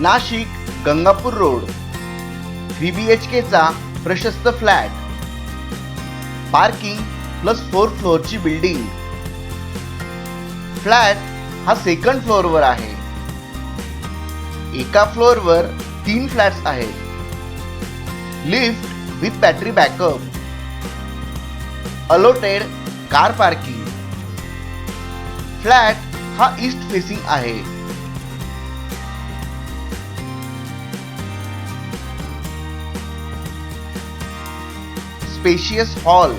Nashik Gangapur road. Three B H केचा प्रशस्त flat. Parking plus four फ्लोअरची building. Flat हा second फ्लोअरवर आहे. एका फ्लोअरवर तीन फ्लॅट्स आहेत. Lift with battery backup. Allotted car parking. Flat हा ईस्ट फेसिंग आहे. स्पेशियस हॉल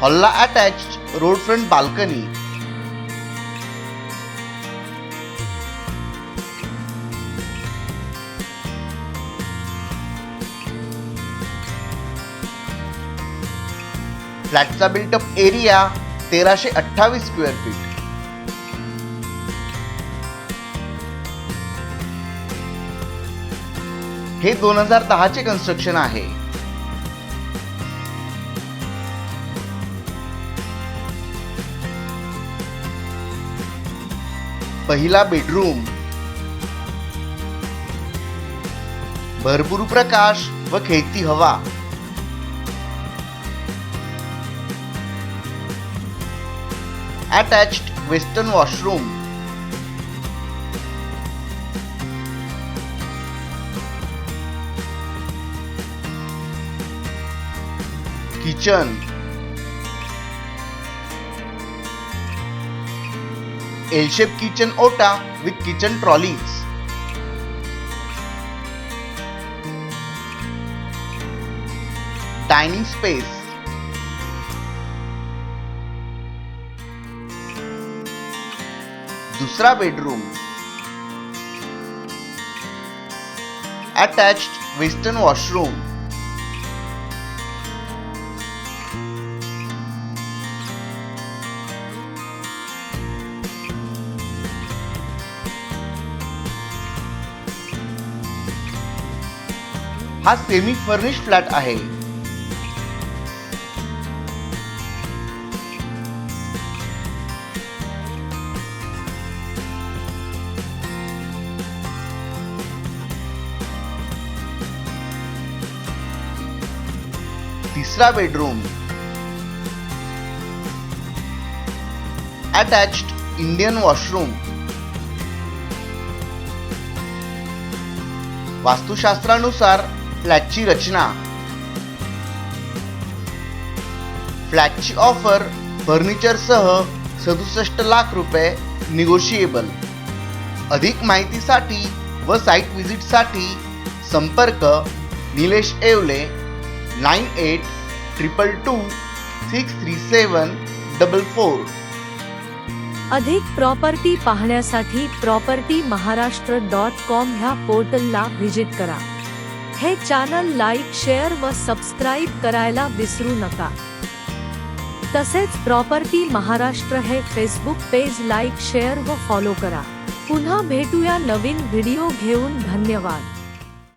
हॉलला अटॅच रोड फ्रंट बाल्कनी फ्लॅटचा बिल्टअप एरिया तेराशे अठ्ठावीस स्क्वेअर फीट हे दोन हजार दहाचे कन्स्ट्रक्शन आहे. पहिला बेडरूम भरपूर प्रकाश व खेळती हवा. Attached western washroom kitchen L shape kitchen ओटा with kitchen trolleys dining space दुसरा बेडरूम अटॅच्ड वेस्टर्न वॉशरूम हा सेमी फर्निश फ्लॅट आहे. तिसरा बेडरूम. अटॅच्ड इंडियन वॉशरूम वास्तुशास्त्रानुसार फ्लॅटची रचना. फ्लॅटची ऑफर फर्निचरसह सदुसष्ट लाख रुपये निगोशिएबल अधिक माहितीसाठी व साईट व्हिजिटसाठी संपर्क Nilesh Evale nine eight triple two six three seven double four. अधिक प्रॉपर्टी पाहण्यासाठी प्रॉपर्टी महाराष्ट्र डॉट कॉम ह्या पोर्टलला व्हिजिट करा. हे चॅनल लाईक शेअर व सबस्क्राईब करायला विसरू नका. तसेच प्रॉपर्टी महाराष्ट्र हे फेसबुक पेज लाइक शेयर व फॉलो करा. पुन्हा भेटूया नवीन व्हिडिओ घेऊन. धन्यवाद.